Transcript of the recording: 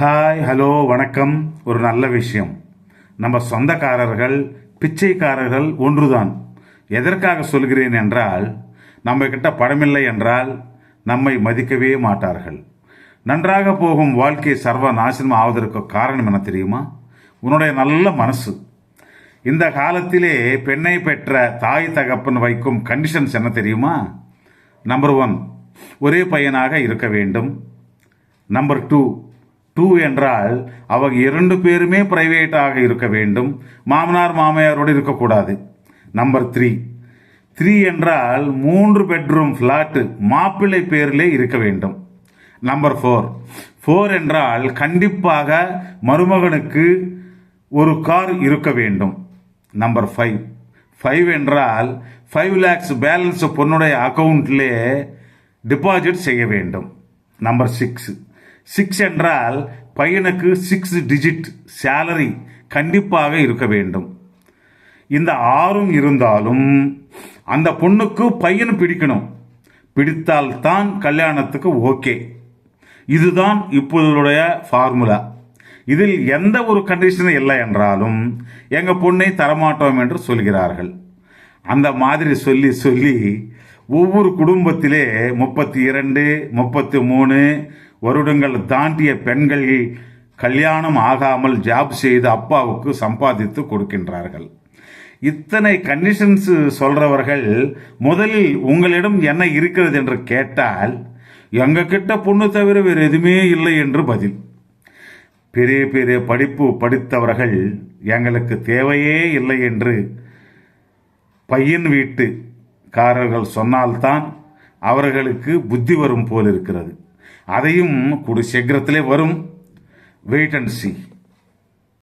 Hi hello வணக்கம். ஒரு நல்ல விஷயம். நம்ம சொந்தக்காரர்கள் பிச்சைக்காரர்கள் ஒன்றுதான். எதற்காக சொல்கிறேன் என்றால் நம்ம கிட்ட படமில்லை என்றால் நம்மை மதிக்கவே மாட்டார்கள். நன்றாக போகும் வாழ்க்கை சர்வ நாசனம் ஆவதற்கு காரணம் என்ன தெரியுமா? உன்னுடைய நல்ல மனசு. இந்த காலத்திலே பெண்ணை பெற்ற தாய் தகப்பன் வைக்கும் கண்டிஷன்ஸ் என்ன தெரியுமா? நம்பர் ஒன் ஒரே பையனாக இருக்க வேண்டும். நம்பர் டூ டூ என்றால் அவங்க இரண்டு பேருமே பிரைவேட்டாக இருக்க வேண்டும். மாமனார் மாமையாரோடு இருக்கக்கூடாது. நம்பர் த்ரீ த்ரீ என்றால் மூன்று பெட்ரூம் ஃப்ளாட்டு மாப்பிள்ளை பேரிலே இருக்க வேண்டும். நம்பர் ஃபோர் ஃபோர் என்றால் கண்டிப்பாக மருமகனுக்கு ஒரு கார் இருக்க வேண்டும். நம்பர் ஃபைவ் ஃபைவ் என்றால் ஃபைவ் லேக்ஸ் பேலன்ஸ் பொண்ணுடைய அக்கௌண்ட்லே டிபாசிட் செய்ய வேண்டும். நம்பர் சிக்ஸ் சிக்ஸ் என்றால் பையனுக்கு சிக்ஸ் டிஜிட் சேலரி கண்டிப்பாக இருக்க வேண்டும். இந்த ஆறும் இருந்தாலும் அந்த பொண்ணுக்கு பையன் பிடிக்கணும். பிடித்தால் தான் கல்யாணத்துக்கு ஓகே இதுதான் இப்பொழுதுடைய ஃபார்முலா இதில் எந்த ஒரு கண்டிஷனும் இல்லை என்றாலும் எங்கள் பொண்ணை தரமாட்டோம் என்று சொல்கிறார்கள். அந்த மாதிரி சொல்லி சொல்லி ஒவ்வொரு குடும்பத்திலே முப்பத்தி இரண்டு முப்பத்தி மூணு வருடங்கள் தாண்டிய பெண்கள் கல்யாணம் ஆகாமல் ஜாப் செய்து அப்பாவுக்கு சம்பாதித்து கொடுக்கின்றார்கள். இத்தனை கண்டிஷன்ஸ் சொல்றவர்கள் முதலில் உங்களிடம் என்ன இருக்கிறது என்று கேட்டால் எங்க கிட்ட பொண்ணு தவிர வேறு எதுவுமே இல்லை என்று பதில். பெரிய பெரிய படிப்பு படித்தவர்கள் எங்களுக்கு தேவையே இல்லை என்று பையன் வீட்டுக்காரர்கள் சொன்னால்தான் அவர்களுக்கு புத்தி வரும் போல் இருக்கிறது. அதையும் கூடி சீக்கிரத்திலே வரும். Wait and C